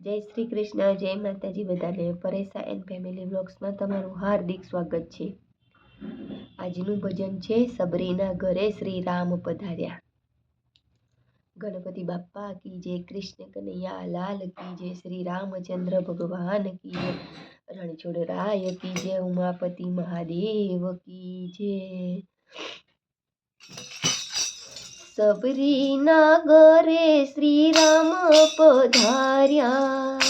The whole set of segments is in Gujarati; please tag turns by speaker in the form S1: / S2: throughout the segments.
S1: જય શ્રી કૃષ્ણ, જય માતાજી બધાને. પરેશા એન્ડ ફેમિલી બ્લોગ્સમાં તમારું હાર્દિક સ્વાગત છે. આજનું ભજન છે સબરીના ઘરે શ્રી રામ પધાર્યા. ગણપતિ બાપ્પા કી જય, કૃષ્ણ કનૈયા, લાલ કી જય શ્રી રામચંદ્ર ભગવાન કી જય રણછોડ રાય કી જય, ઉમાપતિ મહાદેવ કી જય. સબરીના ઘરે શ્રી રામ પધાર્યા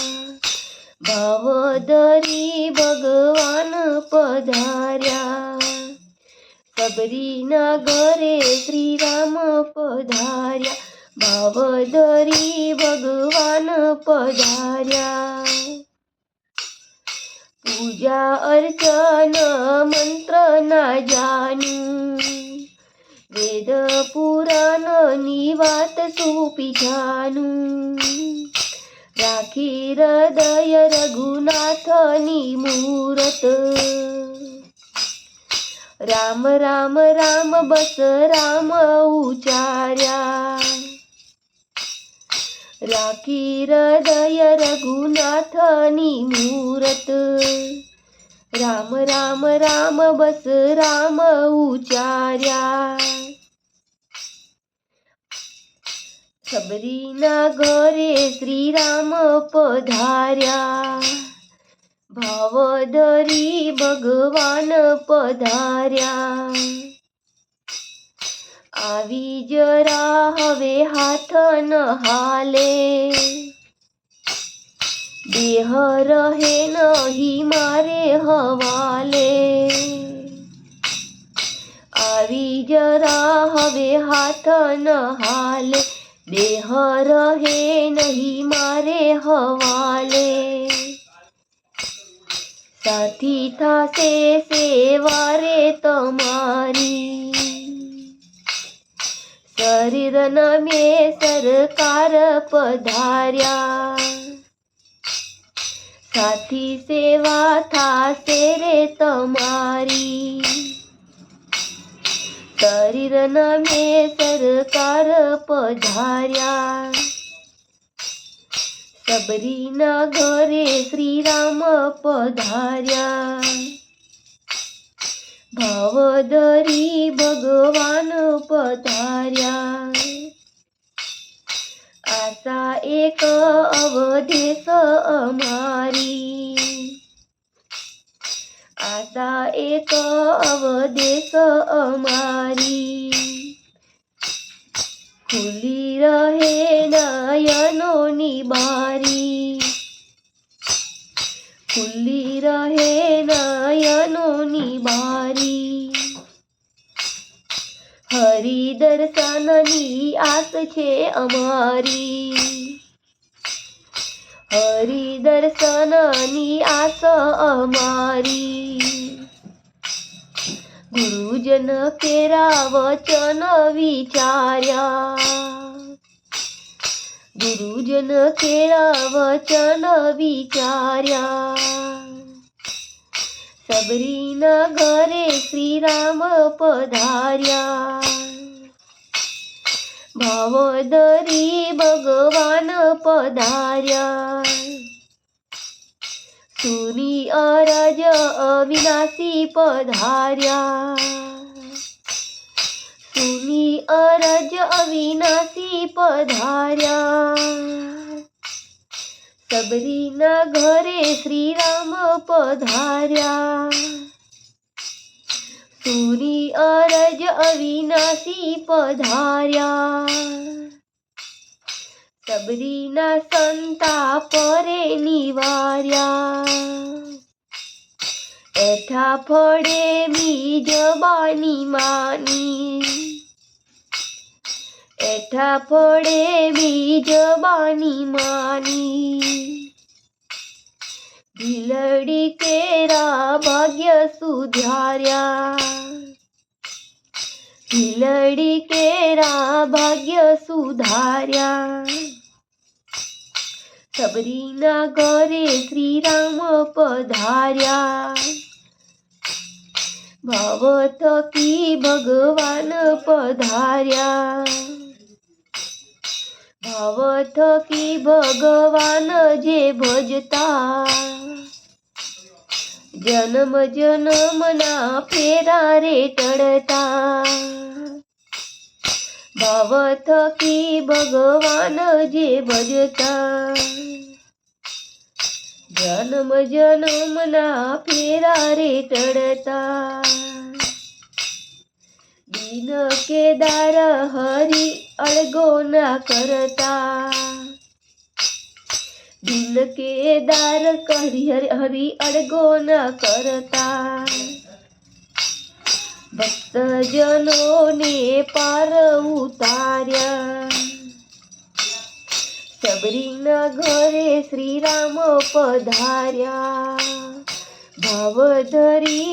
S1: ભાવદરી ભગવાન પધાર્યા સબરીના ઘરે શ્રી રામ પધાર્યા ભાવદરી ભગવાન પધાર્યા પૂજા અર્ચન મંત્ર ના જાણ્યું वेद पुराण निवात सोपी जानू राखी हृदय रघुनाथनी मूरत. राम राम राम बस राम उचार्या. राखी हृदय रघुनाथनी मूरत. રામ રામ રામ બસ રામ ઉચાર્યા સબરીના ઘરે શ્રી રામ પધાર્યા ભાવધરી ભગવાન પધાર્યા આવી જરા હવે હાથ ન હાલે દેહ રહે નહીં મારે હવાલે. આવી જરા હવે હાથ ન હાલે. દેહ રહે નહીં મારે હવાલે. સાથી થશે સેવા રે તમારી. શરીર નમે સરકાર પધાર્યા. સાથી સેવા થાશે રે તમારી. શરીર નમે સરકાર પધાર્યા. સબરીના ઘરે શ્રી રામ પધાર્યા. ભાવદરી ભગવાન પધાર્યા. हँसाएको अब अमारी आशा एक अब अमारी खुली रहे नयनो निबारी। खुली रहे नयनो निबारी। દર્શનની આસ છે અમારી. હરિ દર્શનની આસ અમારી. ગુરુજન કેરા વચન વિચાર્યા. ગુરુજન કેરા વચન વિચાર્યા. સબરીના ઘરે શ્રી રામ પધાર્યા. ભાવદરી ભગવાન પધાર્યા સુની અરજ અવિનાશી પધાર્યા સુની અરજ અવિનાશી પધાર્યા સબરીના ઘરે શ્રી રામ સુની અરજ અવિનાશી પધાર્યા. સબરીના સંતા પરે નિવાર્યા. એઠા ફળે મી જબાની માની. એઠા ફળે મી જબાની માની. ભીલડી કેરા ભાગ્ય સુધાર્યા. ભીલડી કેરા ભાગ્ય સુધાર્યા. સબરીના ઘરે શ્રી રામ પધાર્યા. ભાવ થકી ભગવાન પધાર્યા. ભાવ થકી ભગવાન જે ભજતા. જન્મ જન્મના ફેરા રે ટળતા. ભાવ થકી ભગવાન જે ભજતા. જન્મ જન્મના ફેરા રે ટળતા. દિન કેદાર હરિ અળગો ના કરતા દિન કેદાર કરી હરિ હરિ અળગો ના કરતા ભક્તજનોને પાર ઉતાર્યા સબરીના ઘરે શ્રીરામ પધાર્યા ભાવ ધરી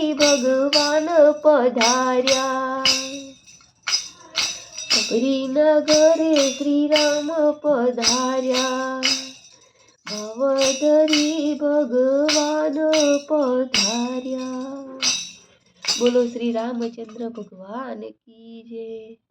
S1: ઘરે શ્રીરામ પધાર્યા. ભવધરી ભગવાન પધાર્યા. બોલો શ્રી રામચંદ્ર ભગવાન કી જય.